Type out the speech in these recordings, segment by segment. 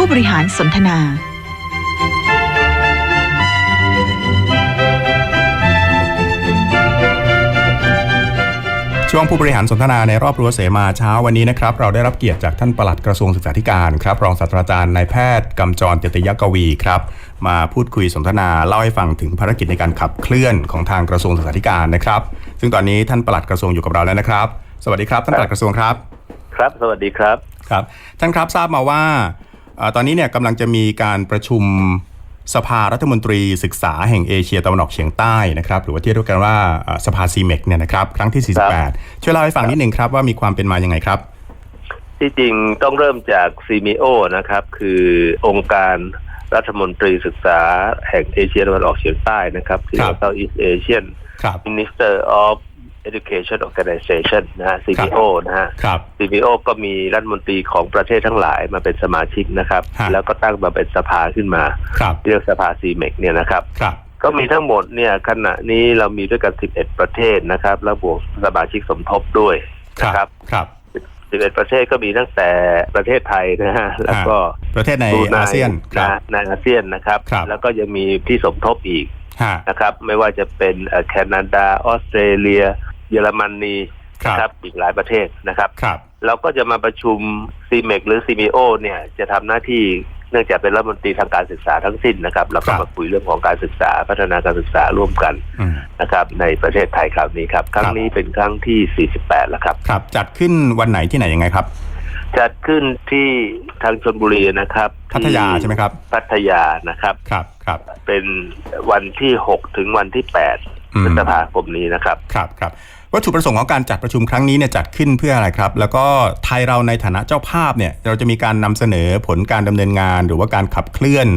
วงผู้บริหารสนทนา ช่วงผู้บริหารสนทนาในรอบรั้วเสมาเช้าวันนี้นะครับ เราได้รับเกียรติจากท่านปลัดกระทรวงศึกษาธิการครับ รองศาสตราจารย์นายแพทย์กำจรเจติยกวีครับ มาพูดคุยสนทนาเล่าให้ฟังถึงภารกิจในการขับเคลื่อนของทางกระทรวงศึกษาธิการนะครับ ซึ่งตอนนี้ท่านปลัดกระทรวงอยู่กับเราแล้วนะครับ สวัสดีครับท่านปลัดกระทรวงครับ ครับ สวัสดีครับ ครับ ท่านครับทราบมาว่าเอ่อ ตอนนี้เนี่ยกำลังจะมีการประชุมสภารัฐมนตรีศึกษาแห่งเอเชียตะวันออกเฉียงใต้นะครับหรือว่าที่เรียกกันว่าเอ่อสภาซีเมกเนี่ยนะครับครั้งที่ 48 ช่วยเล่าให้ฟังนิดนึงครับว่ามีความเป็นมายังไงครับ ที่จริงต้องเริ่มจากซีมิโอนะครับ คือองค์การรัฐมนตรีศึกษาแห่งเอเชียตะวันออกเฉียงใต้นะครับคือครับ Southeast Asian ครับ Minister of Education Organization นะฮะ CBO นะฮะครับ CBO ก็มีรัฐมนตรีของประเทศทั้งหลายมาเป็นสมาชิกนะครับฮะแล้วก็ตั้งมาเป็นสภาขึ้นมาครับเรียกสภาซีเมกเนี่ยนะครับครับ ก็มีทั้งหมดเนี่ยขณะนี้เรามีด้วยกัน 11 ประเทศนะครับ แล้วบวกสมาชิกสมทบด้วยครันะครับครับ11 ประเทศก็มีตั้งแต่ประเทศไทยนะฮะแล้วก็ประเทศในบรูไอาเซียนครับนะในอาเซียนนะครับครับ แล้วก็ยังมีที่สมทบอีกฮะ นะครับ ไม่ว่าจะเป็นเอ่อแคนาดาออสเตรเลีย เยอรมนีครับนะครับอีกหลายประเทศนะครับครับเราก็จะมาประชุม c m e c หรือ CMO เนี่ยจะทำหน้าที่เนื่องจากเป็นรัฐมนตรีทางการศึกษาทั้งสิ้นนะครับแล้วก็ครับมาคุยเรื่องของการศึกษาพัฒนาการศึกษาร่วมกันอืมนะครับ ในประเทศไทยคราวนี้ครับ ครั้คงรับนี้เป็นครั้งที่ 48 แล้วครับครับ จัดขึ้นวันไหนที่ไหนยังไงครับ จัดขึ้นที่ทางชนบุรีนะครับ พัทยาที่ใช่ไหมครับ พัทยานะครับครับ ครับเป็นวันที่6ถึงวันที่8อืมพฤษภาคมนี้นะครับ ครับครับวัตถุประสงค์ของการจัดประชุมครั้งนี้เนี่ยจัดขึ้นเพื่ออะไรครับ แล้วก็ไทยเราในฐานะเจ้าภาพเนี่ยเราจะมีการนำเสนอผลการดำเนินงาน หรือว่าการขับเคลื่อน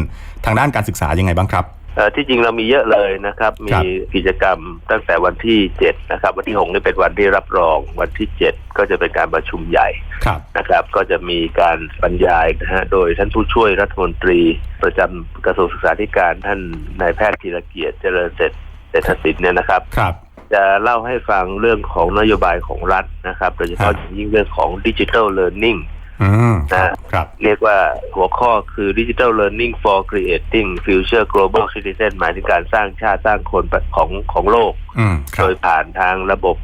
ทางด้านการศึกษายังไงบ้างครับเอ่อ ที่จริงเรามีเยอะเลยนะครับคมีรับกิจกรรมตั้งแต่วันที่7นะครับ วันที่6นี่เป็นวันที่รับรองวันที่7ก็จะเป็นการประชุมใหญ่ครับนะครับ ก็จะมีการบรรยายนะฮะโดยท่านผู้ช่วยรัฐมนตรี ประจำกระทรวงศึกษาธิการท่านนายแพทย์ธีรเกียรติเจริญเสร็จเศรษฐศิลป์เนี่ยนะครับครับจะเล่าให้ฟังเรื่องของนโยบายของรัฐนะครับ โดยเฉพาะครับอย่างยิ่งเรื่องของดิจิทัลเลิร์นนิ่ง อืมคนะรับครับ เรียกว่าหัวข้อคือ Digital Learning for Creating Future Global Citizen หมายถึงการสร้างชาติสร้างคนของของโลกอืมครัโดบยผ่านทางระบบ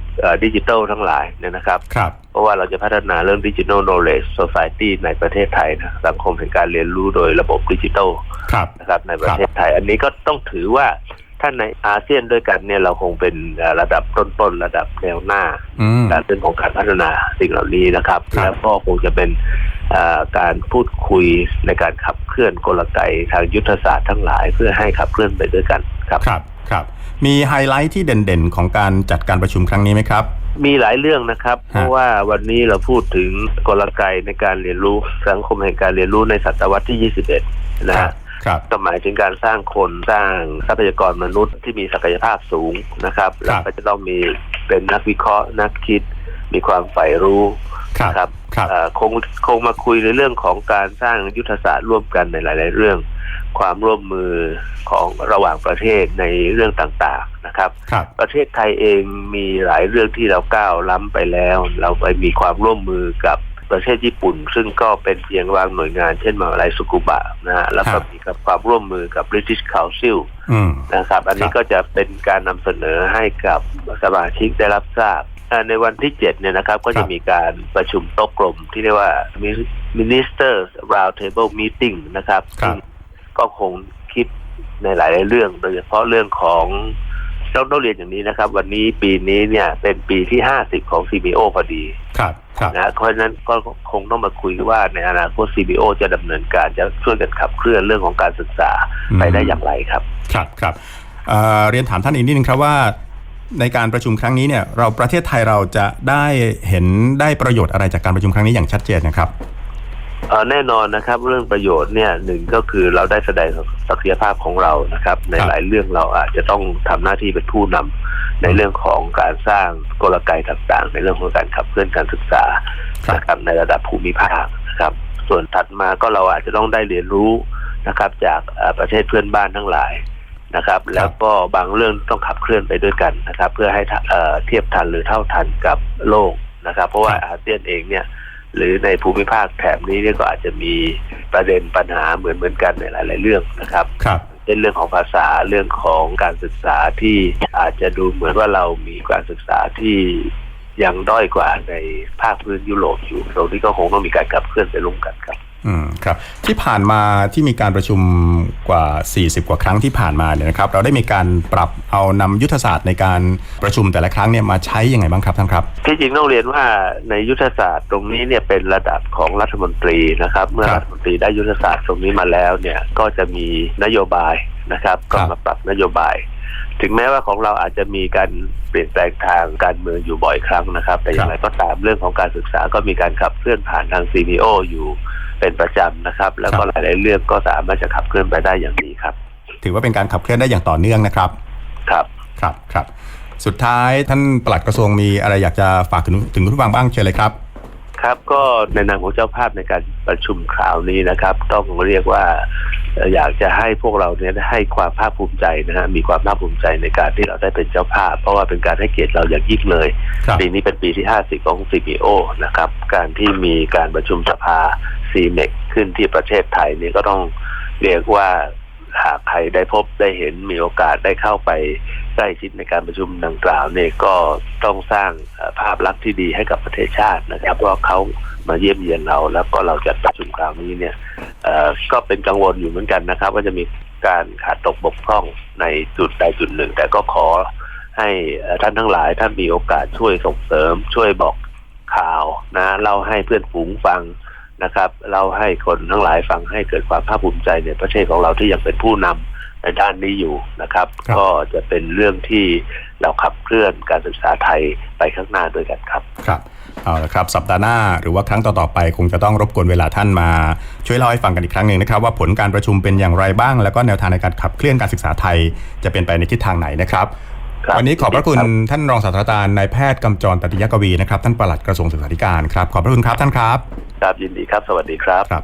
ดิจิทัลทั้งหลายเนี่ยนะครับครับเพราะว่าเราจะพัฒนาเรื่อง Digital Knowledge Society ในประเทศไทยนะสังคมแห่งการเรียนรู้โดยระบบดิจิทัลครับนะครับในประเทศไทย อันนี้ก็ต้องถือว่า ถ้าในอาเซียนด้วยกันเนี่ยเราคงเป็นเอ่อระดับต้นๆระดับแนวหน้าอืมการเรื่องของการพัฒนาสิ่งเหล่านี้นะครับครับแล้วก็คงจะเป็นเอ่อการพูดคุยในการขับเคลื่อนกลไกทางยุทธศาสตร์ทั้งหลาย เพื่อให้ขับเคลื่อนไปด้วยกันครับครับครับ มีไฮไลท์ที่เด่นๆ ของการจัดการประชุมครั้งนี้ไหมครับ มีหลายเรื่องนะครับ เพราะว่าวันนี้เราพูดถึงกลไกในการเรียนรู้สังคมแห่งการเรียนรู้ในศตวรรษที่ 21 นะครัฮะบครับ ก็หมายถึงการสร้างคนสร้างทรัพยากรมนุษย์ที่มีศักยภาพสูงนะครับแล้วก็จะต้องมีเป็นนักวิเคราะห์นักคิด มีความใฝ่รู้ครับนะครับครับเอ่อคงคงมาคุยในเรื่องของการสร้างยุทธศาสตร์ร่วมกันในหลาย ๆ เรื่อง ความร่วมมือของระหว่างประเทศในเรื่องต่างๆนะครับครับประเทศไทยเองมีหลายเรื่องที่เราก้าวล้ำไปแล้ว เราไปมีความร่วมมือกับ ประเทศญี่ปุ่น ซึ่งก็เป็นเพียงวางหน่วยงาน เช่นมหาวิทยาลัยสุกุบะนะฮะแล้วก็มีกับความร่วมมือกับ British Council อืมนะครับ อันนี้ครับก็จะเป็นการนำเสนอให้กับสมาชิกได้รับทราบเอ่อในวันที่เจ็ดเนี่ยนะครับก็ครัจะบมีการประชุมโต๊ะกลมที่เรียกว่า Ministers Round Table Meeting นะครับครับซึ่งก็คงคิดในหลาย ๆ เรื่อง โดยเฉพาะเรื่องของ ต้องต้องเรียนอย่างนี้นะครับ วันนี้ปีนี้เนี่ยเป็นปีที่ห้าสิบของ CBO พอดีครับครับนะเพราะฉะนั้นก็คงต้องมาคุยว่าในอนาคต CBO จะดำเนินการจะช่วยกันขับเคลื่อนเรื่องของการศึกษาไปได้อย่างไรครับ ครับครับเอ่อเรียนถามท่านอีกนิดนึงครับว่า ในการประชุมครั้งนี้เนี่ย เราประเทศไทยเราจะได้เห็นได้ประโยชน์อะไรจากการประชุมครั้งนี้อย่างชัดเจนนะครับเอ่อ แน่นอนนะครับเรื่องประโยชน์เนี่ยหนึ่งก็คือเราได้แสดงศักยภาพของเรานะครับ ในครับหลายเรื่องเราอาจจะต้องทำหน้าที่เป็นผู้นำในเรื่องของการสร้างกลไกต่างๆ ในเรื่องของการขับเคลื่อนการศึกษาครับนะครับในระดับภูมิภาคนะครับ ส่วนถัดมาก็เราอาจจะต้องได้เรียนรู้นะครับ จากเอ่อประเทศเพื่อนบ้านทั้งหลายนะครับ แล้วก็บางเรื่องต้องขับเคลื่อนไปด้วยกันนะครับ เพื่อให้ทันเอ่อเทียบทันหรือเท่าทันกับโลกนะครับ เพราะว่าครับอาเซียนเองเนี่ย หรือในภูมิภาคแถบนี้เนี่ยก็อาจจะมีประเด็นปัญหาเหมือนเหมือนๆกันในหลาย ๆ เรื่องนะครับครับเช่นเรื่องของภาษาเรื่องของการศึกษาที่อาจจะดูเหมือนว่าเรามีการศึกษาที่ยังด้อยกว่าในภาคพื้นยุโรปอยู่ตรงนี้ก็คงต้องมีการขับเคลื่อนไปร่วมกันครับ อืมครับที่ผ่านมาที่มีการประชุมกว่า 40 กว่าครั้งที่ผ่านมาเนี่ยนะครับเราได้มีการปรับเอานำยุทธศาสตร์ในการประชุมแต่ละครั้งเนี่ยมาใช้ยังไงบ้างครับท่านครับที่จริงต้องเรียนว่าในยุทธศาสตร์ตรงนี้เนี่ยเป็นระดับของรัฐมนตรีนะครับ เมื่อครับรัฐมนตรีได้ยุทธศาสตร์ตรงนี้มาแล้วเนี่ยก็จะมีนโยบายนะครับก็ครับมาปรับนโยบาย ถึงแม้ว่าของเราอาจจะมีการเปลี่ยนแปลงทางการเมืองอยู่บ่อยครั้งนะครับ แต่อย่างไรก็ตามเรื่องของการศึกษาก็มีการขับเคลื่อนผ่านทาง CBO อยู่เป็นประจำนะครับ แล้วก็หลาย ๆ เรื่องก็สามารถจะขับเคลื่อนไปได้อย่างดีครับ ถือว่าเป็นการขับเคลื่อนได้อย่างต่อเนื่องนะครับ ครับครับครับ สุดท้ายท่านปลัดกระทรวงมีอะไรอยากจะฝากถึงถึงผู้ฟังบ้างเชิญเลยครับครับก็ในนามของเจ้าภาพในการประชุมคราวนี้นะครับ ต้องเรียกว่าเอ่ออยากจะให้พวกเราเนี่ยได้ให้ความภาคภูมิใจนะฮะมีความภาคภูมิใจในการที่เราได้เป็นเจ้าภาพ เพราะว่าเป็นการให้เกียรติเราอย่างยิ่งเลยครับปีนี้เป็นปีที่ 50 ของ CPO นะครับ การที่มีการประชุมสภา CMEC ขึ้นที่ประเทศไทยนี่ก็ต้องเรียกว่าหากใครได้พบได้เห็นมีโอกาสได้เข้าไปใก ล้ชิดในการประชุมดังกล่าวเนี่ยก็ต้องสร้างเอ่อภาพลักษณ์ที่ดีให้กับประเทศชาตินะครับเพราะว่าเขามาเยี่ยมเยียนเรา แล้วก็เราจัดประชุมคราวนี้เนี่ยเอ่อก็เป็นกังวลอยู่เหมือนกันนะครับ ว่าจะมีการขาดตกบกพร่องในจุดใดจุดหนึ่ง แต่ก็ขอให้เอ่อท่านทั้งหลายท่านมีโอกาสช่วยส่งเสริม ช่วยบอกข่าวนะเล่าให้เพื่อนฝูงฟังนะครับ เราให้คนทั้งหลายฟังให้เกิดความภาคภูมิใจในประเทศของเราที่ยังเป็นผู้นำ ในด้านนี้อยู่นะครับครับ ก็จะเป็นเรื่องที่เราขับเคลื่อนการศึกษาไทยไปข้างหน้าด้วยกันครับครับเอาละครับ สัปดาห์หน้าหรือว่าครั้งต่อๆไป คงจะต้องรบกวนเวลาท่านมาช่วยเล่าให้ฟังกันอีกครั้งหนึ่งนะครับว่าผลการประชุมเป็นอย่างไรบ้าง แล้วก็แนวทางในการขับเคลื่อนการศึกษาไทยจะเป็นไปในทิศทางไหนนะครับครับวันนี้ขอบพระคุณครับท่านรองศาสตราจารย์นายแพทย์กำจรตติยกวีนะครับท่านปลัดกระทรวงศึกษาธิการครับขอบพระคุณครับท่านครับครับยินดีครับ สวัสดีครับครับ